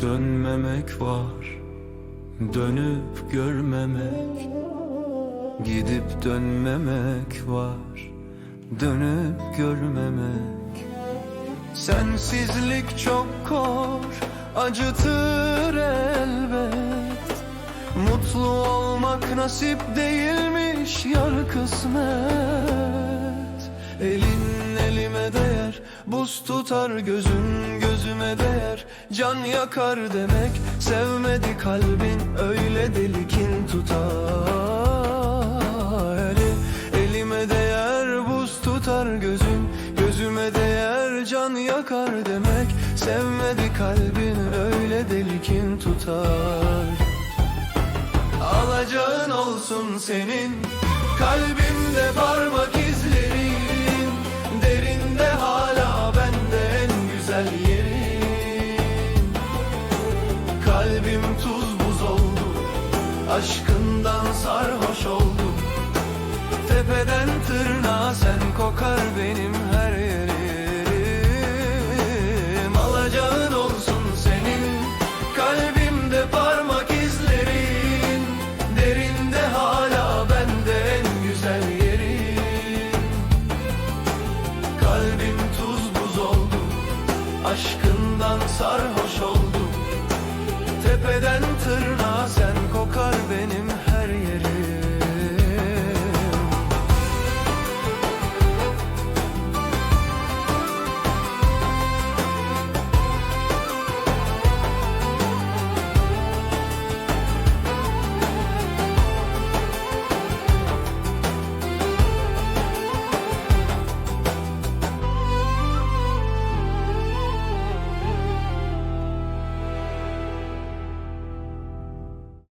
dönmemek var Dönüp görmemek. Gidip dönmemek var Dönüp görmemek. Sensizlik çok kor Acıtır elbet. Mutlu olmak nasip değilmiş yar kısmet. Elin elime değer. Buz tutar gözün gözüme değer. Can yakar demek Sevmedi kalbin öyle deli kin tutar. Eli, Elime değer buz tutar gözün Gözüme değer. Can yakar demek Sevmedi kalbin öyle deli kin tutar. Alacağın olsun senin Kalbimde parmak Aşkından sarhoş oldum. Tepeden tırnağa sen kokar benim her yerim. Alacağın olsun senin Kalbimde parmak izlerin. Derinde hala bende en güzel yerin. Kalbim tuz buz oldu Aşkından sarhoş oldum. Tepeden tırnağa sen benim.